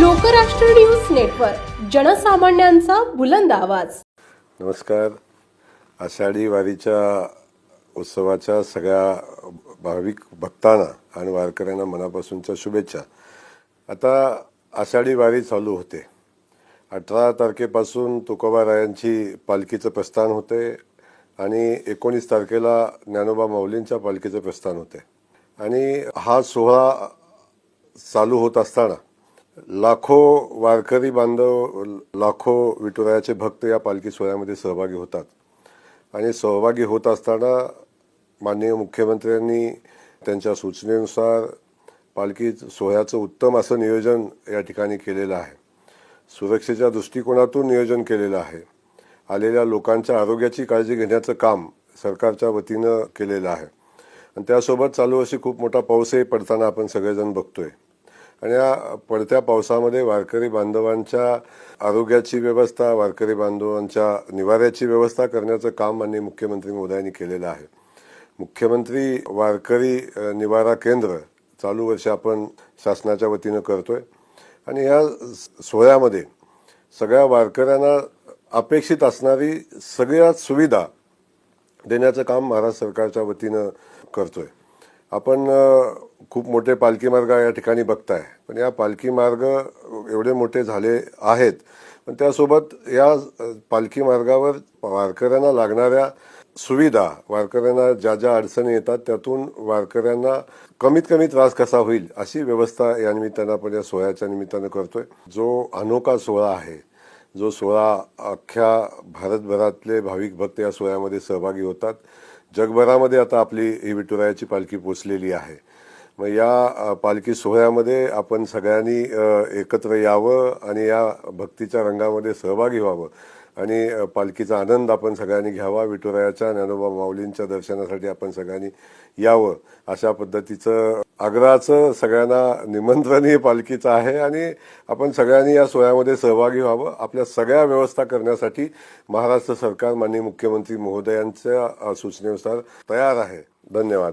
Lokrashtra news network जनसामान्यांचा बुलंद आवाज. नमस्कार. आषाढी वारीच्या उत्सवाच्या सगळ्या भाविक भक्तांना आणि वारकऱ्यांना मनापासूनच्या शुभेच्छा. आता आषाढी वारी चालू होते. अठरा तारखेपासून तुकोबारायांची पालखीचं प्रस्थान होते आणि एकोणीस तारखेला ज्ञानोबा माऊलींच्या पालखीचं प्रस्थान होते. आणि हा सोहळा चालू होत असताना लाखो वारकरी बांधव लाखो विठुरायाचे भक्त या पालखी सोहळ्यामध्ये सहभागी होतात. आणि सहभागी होत असताना माननीय मुख्यमंत्र्यांनी त्यांच्या सूचनेनुसार पालखी सोहळ्याचं उत्तम असं नियोजन या ठिकाणी केलेलं आहे. सुरक्षेच्या दृष्टिकोनातून नियोजन केलेलं आहे. आलेल्या लोकांच्या आरोग्याची काळजी घेण्याचं काम सरकारच्या वतीनं केलेलं आहे. आणि त्यासोबत चालू अशी खूप मोठा पाऊसही पडताना आपण सगळेजण बघतोय. आणि या पडत्या पावसामध्ये वारकरी बांधवांच्या आरोग्याची व्यवस्था वारकरी बांधवांच्या निवाऱ्याची व्यवस्था करण्याचं काम माननीय मुख्यमंत्री मोदयांनी केलेलं आहे. मुख्यमंत्री वारकरी निवारा केंद्र चालू वर्ष आपण शासनाच्या वतीनं करतोय. आणि या सोहळ्यामध्ये सगळ्या वारकऱ्यांना अपेक्षित असणारी सगळ्या सुविधा देण्याचं काम महाराष्ट्र सरकारच्या वतीनं करतोय. आपण खूप मोठे पालखी मार्ग या ठिकाणी बघताय. पण या पालखी मार्ग एवढे मोठे झाले आहेत. पण त्यासोबत या पालखी मार्गावर वारकऱ्यांना लागणाऱ्या सुविधा वारकऱ्यांना ज्या ज्या अडचणी येतात त्यातून वारकऱ्यांना कमीत कमी त्रास कसा होईल अशी व्यवस्था या निमित्तानं आपण या सोहळ्याच्या निमित्तानं करतोय. जो अनोखा सोहळा आहे जो सोहळा अख्ख्या भारतभरातले भाविक भक्त या सोहळ्यामध्ये सहभागी होतात. जगभरामध्ये आता आपली ही विठुरायाची पालखी पोचलेली आहे. मग या पालखी सोहळ्यामध्ये आपण सगळ्यांनी एकत्र यावं आणि या भक्तीच्या रंगामध्ये सहभागी व्हावं. आणि पालखीचा आनंद आपण सगळ्यांनी घ्यावा. विठुरायाच्या ज्ञानोबा माऊलींच्या दर्शनासाठी आपण सगळ्यांनी यावं. अशा पद्धतीचं आग्रहाचं सगळ्यांना निमंत्रण हे पालखीचं आहे आणि आपण सगळ्यांनी या सोहळ्यामध्ये सहभागी व्हावं. आपल्या सगळ्या व्यवस्था करण्यासाठी महाराष्ट्र सरकार माननीय मुख्यमंत्री महोदयांच्या सूचनेनुसार तयार आहे. धन्यवाद.